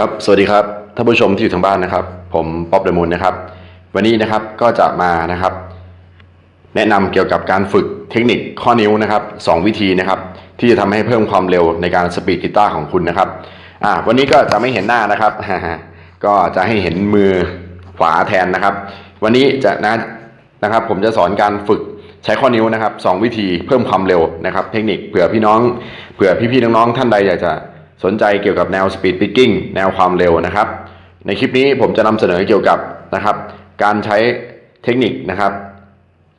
ครับ สวัสดีครับ ท่านผู้ชมที่อยู่ทางบ้านนะครับ ผมป๊อบเดมูนนะครับ วันนี้นะครับก็จะมานะครับ แนะนำเกี่ยวกับการฝึกเทคนิคข้อนิ้วนะครับสองวิธีนะครับ ที่จะทำให้เพิ่มความเร็วในการสปีดกีตาร์ของคุณนะครับ อ่า วันนี้ก็จะไม่เห็นหน้านะครับ ก็จะให้เห็นมือขวาแทนนะครับ วันนี้จะนะนะครับ ผมจะสอนการฝึกใช้ข้อนิ้วนะครับสองวิธีเพิ่มความเร็วนะครับ เทคนิคเผื่อพี่น้อง เผื่อพี่ๆน้องๆท่านใดอยากจะ สนใจเกี่ยวกับแนวสปีดปิกกิ้งแนวความเร็วนะครับ ในคลิปนี้ผมจะนำเสนอเกี่ยวกับนะครับการใช้เทคนิคนะครับ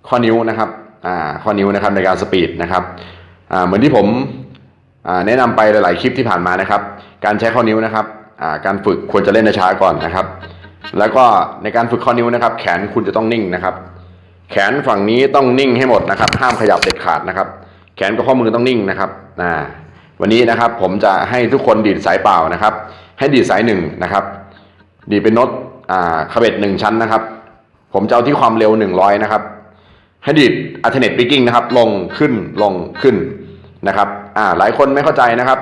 ข้อนิ้วนะครับอ่าข้อนิ้วนะครับในการสปีดนะครับอ่าเหมือนที่ผมอ่าแนะนำไปหลายๆคลิปที่ผ่านมานะครับ การใช้ข้อนิ้วนะครับอ่าการฝึกควรจะเล่นช้าก่อนนะครับ แล้วก็ในการฝึกข้อนิ้วนะครับ แขนคุณจะต้องนิ่งนะครับ แขนฝั่งนี้ต้องนิ่งให้หมดนะครับ ห้ามขยับเด็ดขาดนะครับ แขนกับข้อมือต้องนิ่งนะครับอ่า วันนี้นะครับผมจะให้ทุกคนดีดสายเปล่านะครับ ให้ดีดสายหนึ่งนะครับ ดีดเป็นน้ตอ่าคาเบตหนึ่งชั้นนะครับ ผมจะเอาที่ความเร็วหนึ่งร้อยนะครับ ให้ดีด alternate picking นะครับ ลงขึ้นลงขึ้นนะครับ อ่าหลายคนไม่เข้าใจนะครับ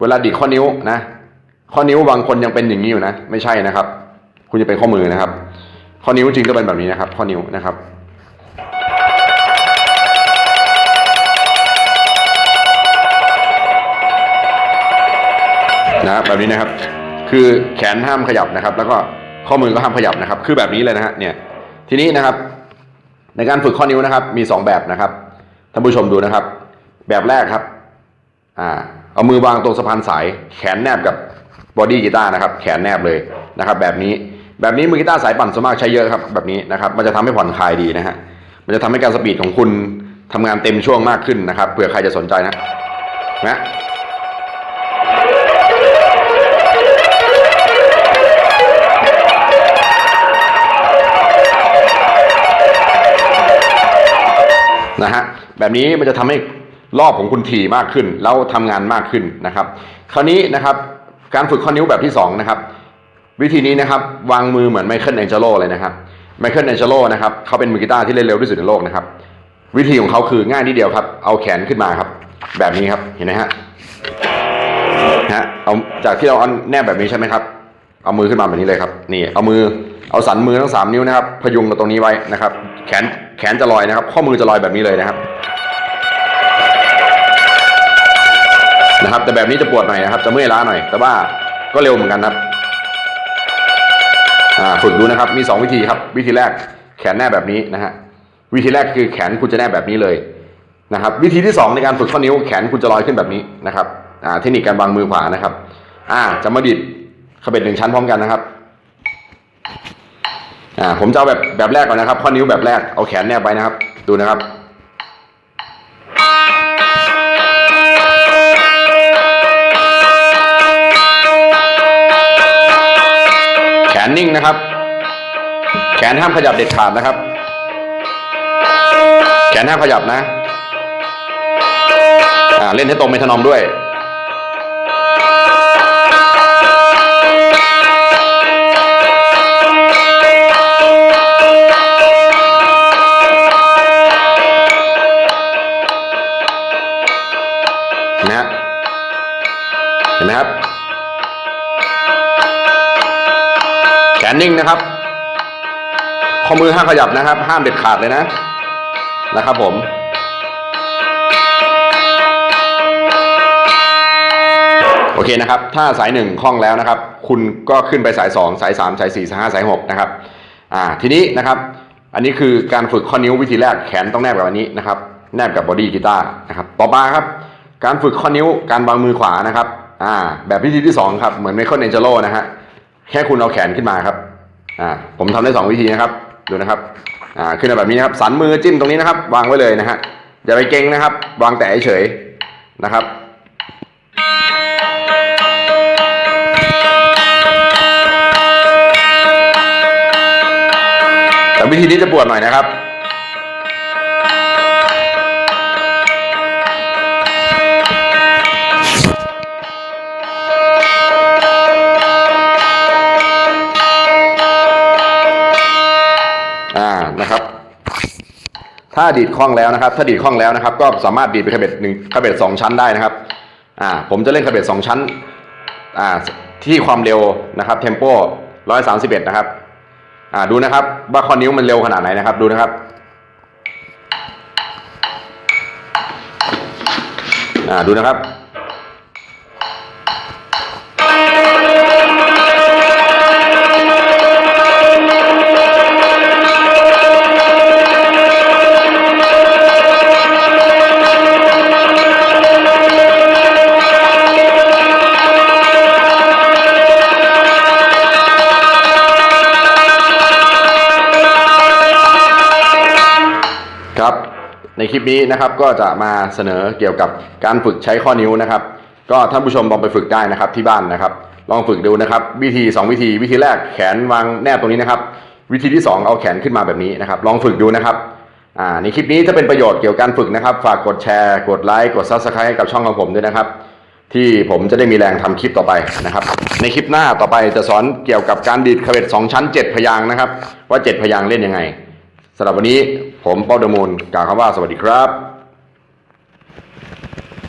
เวลาดีดข้อนิ้วนะ ข้อนิ้วบางคนยังเป็นอย่างนี้อยู่นะ ไม่ใช่นะครับ คุณจะเป็นข้อมือนะครับ ข้อนิ้วจริงก็เป็นแบบนี้นะครับ ข้อนิ้วนะครับ นะครับแบบนี้นะครับ คือแขนห้ามขยับนะครับ แล้วก็ข้อมือก็ห้ามขยับนะครับ คือแบบนี้เลยนะฮะเนี่ยทีนี้นะครับ ในการฝึกข้อนิ้วนะครับ มีสองแบบนะครับท่านผู้ชมดูนะครับ แบบแรกครับอ่าเอามือวางตรงสะพานสาย แขนแนบกับบอดี้กีตาร์นะครับ แขนแนบเลยนะครับ แบบนี้แบบนี้มือกีตาร์สายปั่นส่วนมากใช้เยอะครับแบบนี้นะครับ มันจะทำให้ผ่อนคลายดีนะฮะมันจะทำให้การสปีดของคุณทำงานเต็มช่วงมากขึ้นนะครับเผื่อใครจะสนใจนะนะ นะฮะแบบนี้มันจะทำให้รอบของคุณถี่มากขึ้น แล้วทำงานมากขึ้นนะครับ คราวนี้นะครับการฝึกข้อนิ้วแบบที่สองนะครับวิธีนี้นะครับวางมือเหมือนไมเคิลแองเจโลเลยนะครับไมเคิลแองเจโลนะครับเขาเป็นมือกีตาร์ที่เล่นเร็วที่สุดในโลกนะครับ วิธีของเขาคือง่ายนิดเดียวครับ เอาแขนขึ้นมาครับ แบบนี้ครับเห็นไหมฮะนะฮะเอาจากที่เราเอาแนบแบบนี้ใช่ไหมครับ เอามือขึ้นมาแบบนี้เลยครับ นี่เอามือ เอาสันมือทั้งสามนิ้วนะครับพยุงกับตรงนี้ไว้นะครับ แขนแขนจะลอยนะครับ ข้อมือจะลอยแบบนี้เลยนะครับนะครับ แต่แบบนี้จะปวดหน่อยนะครับ จะเมื่อยล้าหน่อย แต่ว่าก็เร็วเหมือนกันครับฝึกดูนะครับ มีสองวิธีครับ วิธีแรกแขนแนบแบบนี้นะฮะวิธีแรกคือแขนคุณจะแนบแบบนี้เลยนะครับ วิธีที่สองในการฝึกข้อนิ้วแขนคุณจะลอยขึ้นแบบนี้นะครับเทคนิคการวางมือขวานะครับ อ่าจะมาดิดขบเบ็ดหนึ่งชั้นพร้อมกันนะครับ อ่าผมจะเอาแบบแบบแรกก่อนนะครับ ข้อนิ้วแบบแรกเอาแขนแนบไว้นะครับ ดูนะครับแขนนิ่งนะครับ แขนห้ามขยับเด็ดขาดนะครับ แขนห้ามขยับนะอ่าเล่นให้ตรงเมทนอมด้วย นนิ่งนะครับ ข้อมือห้ามขยับนะครับ ห้ามเด็ดขาดเลยนะ นะครับผมโอเคนะครับ ถ้าสายหนึ่งคล่องแล้วนะครับ คุณก็ขึ้นไปสายสองสายสามสายสี่สายห้าสายหกนะครับ อ่า ทีนี้นะครับ อันนี้คือการฝึกข้อนิ้ววิธีแรก แขนต้องแนบกับอันนี้นะครับ แนบกับบอดี้กีตาร์นะครับ ต่อมาครับ การฝึกข้อนิ้ว การวางมือขวานะครับ อ่า แบบวิธีที่สองครับ เหมือนไมเคิลเอนเจโลนะฮะ แค่คุณเอาแขนขึ้นมาครับอ่าผมทำได้สองวิธีนะครับดูนะครับอ่าขึ้นมาแบบนี้นะครับสันมือจิ้มตรงนี้นะครับ วางไว้เลยนะฮะอย่าไปเก่งนะครับ วางแต่เฉยนะครับแต่วิธีนี้จะปวดหน่อยนะครับ ถ้าดีดคล่องแล้วนะครับ ถ้าดีดคล่องแล้วนะครับ ก็สามารถดีดไปขบเบ็ดหนึ่งขบเบ็ดสองชั้นได้นะครับ อ่า ผมจะเล่นขบเบ็ดสองชั้น อ่า ที่ความเร็วนะครับเทมโป131นะครับ อ่า ดูนะครับ ว่าข้อนิ้วมันเร็วขนาดไหนนะครับ ดูนะครับ อ่า ดูนะครับ ในคลิปนี้นะครับก็จะมาเสนอเกี่ยวกับการฝึกใช้ข้อนิ้วนะครับ ก็ท่านผู้ชมลองไปฝึกได้นะครับที่บ้านนะครับ ลองฝึกดูนะครับ วิธี 2 วิธี วิธีแรกแขนวางแนบตรงนี้นะครับ วิธีที่ 2 เอาแขนขึ้นมาแบบนี้นะครับ ลองฝึกดูนะครับอ่าในคลิปนี้ถ้าเป็นประโยชน์เกี่ยวกับการฝึกนะครับ ฝากกดแชร์ กดไลค์กด Subscribe ให้กับช่องของผมด้วยนะครับ ที่ผมจะได้มีแรงทำคลิปต่อไปนะครับ ในคลิปหน้าต่อไปจะสอนเกี่ยวกับการดีดคาเวตสองชั้น 7 พยางนะครับ ว่า 7 พยางเล่นยังไงสำหรับวันนี้ ผมเป้าดมูลกล่าวคำว่าสวัสดีครับ